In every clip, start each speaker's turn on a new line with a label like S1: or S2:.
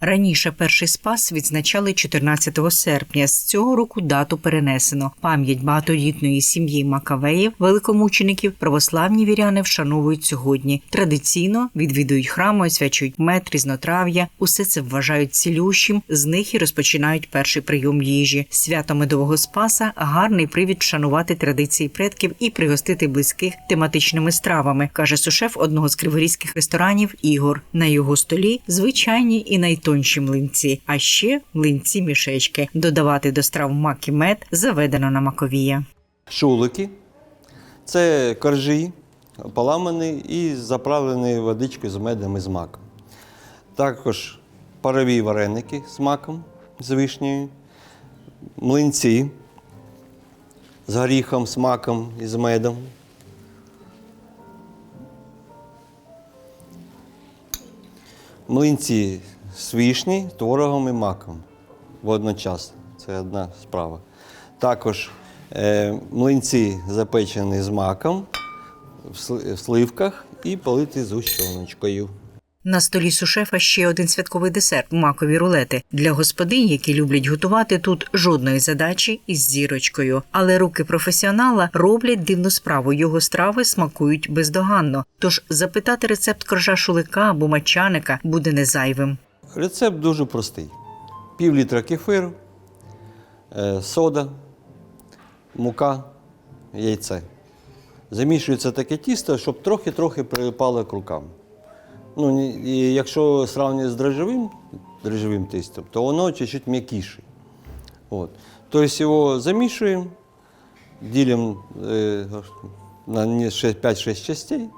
S1: Раніше перший спас відзначали 14 серпня. З цього року дату перенесено. Пам'ять багатодітної сім'ї Макавеїв, великомучеників, православні віряни вшановують сьогодні. Традиційно відвідують храми, освячують мед, різнотрав'я. Усе це вважають цілющим. З них і розпочинають перший прийом їжі. Свято медового спаса гарний привід вшанувати традиції предків і пригостити близьких тематичними стравами, каже сушеф одного з криворізьких ресторанів Ігор. На його столі звичайні і найтонші млинці, а ще млинці мішечки. Додавати до страв мак і мед заведено на маковія.
S2: шулики. Це коржі, поламані і заправлені водичкою з медом і з маком. Також парові вареники з маком, з вишнею, млинці з горіхом, з маком і з медом. Млинці з вишні, творогом і маком водночасно. Це одна справа. Також е, млинці запечені з маком в сли- в сливках і политі з гущоночкою.
S1: На столі сушефа ще один святковий десерт макові рулети. Для господинь, які люблять готувати, тут жодної задачі із зірочкою. Але руки професіонала роблять дивну справу. Його страви смакують бездоганно. Тож запитати рецепт коржа шулика або мачаника буде не зайвим.
S2: Рецепт дуже простий: пів літра кефиру, е, сода, мука, яйце. Замішується таке тісто, щоб трохи-трохи прилипало к рукам. Ну, і якщо сравнювати з дрожжевим, дрожжевим тістом, то воно чуть-чуть м'якіше. От. Тобто його замішуємо, ділимо е, на 5-6 частей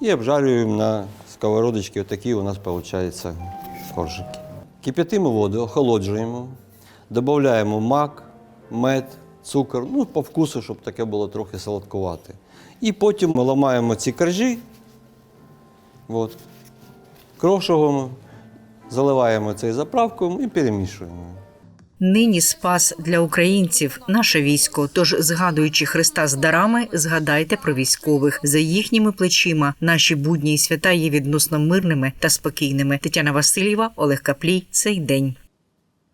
S2: і обжарюємо на сковородочці. Отакі у нас виходить коржики. Кип'ятимо воду, охолоджуємо, додаємо мак, мед, цукор, ну, по вкусу, щоб таке було трохи солодкувати. І потім ми ламаємо ці коржі, от, крошуємо, заливаємо цей заправкою і перемішуємо.
S1: Нині спас для українців наше військо. Тож, згадуючи Христа з дарами, згадайте про військових за їхніми плечима. Наші будні і свята є відносно мирними та спокійними. Тетяна Васильєва, Олег Каплій. Цей день.